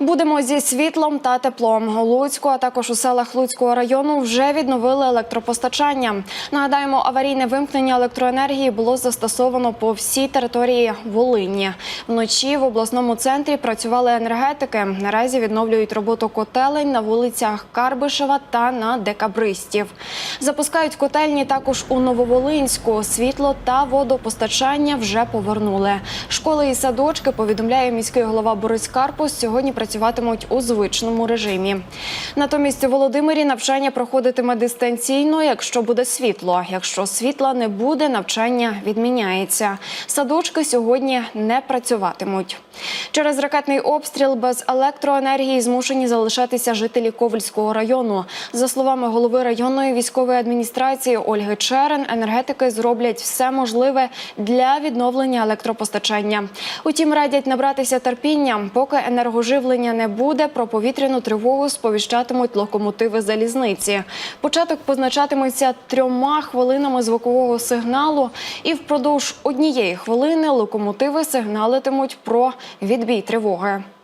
Будемо зі світлом та теплом. У Луцьку, а також у селах Луцького району вже відновили електропостачання. Нагадаємо, аварійне вимкнення електроенергії було застосовано по всій території Волині. Вночі в обласному центрі працювали енергетики. Наразі відновлюють роботу котелень на вулицях Карбишева та на Декабристів. Запускають котельні також у Нововолинську. Світло та водопостачання вже повернули. Школи і садочки повідомляє міський голова Борис Карпус. Сьогодні працюватимуть у звичному режимі. Натомість у Володимирі навчання проходитиме дистанційно, якщо буде світло. Якщо світла не буде, навчання відміняється. Садочки сьогодні не працюватимуть. Через ракетний обстріл без електроенергії змушені залишатися жителі Ковальського району. За словами голови районної військової адміністрації Ольги Черен, енергетики зроблять все можливе для відновлення електропостачання. Утім, радять набратися терпіння, поки енергоживлення не буде. Про повітряну тривогу сповіщатимуть локомотиви залізниці. Початок позначатиметься трьома хвилинами звукового сигналу, і впродовж однієї хвилини локомотиви сигналитимуть про відбій тривоги.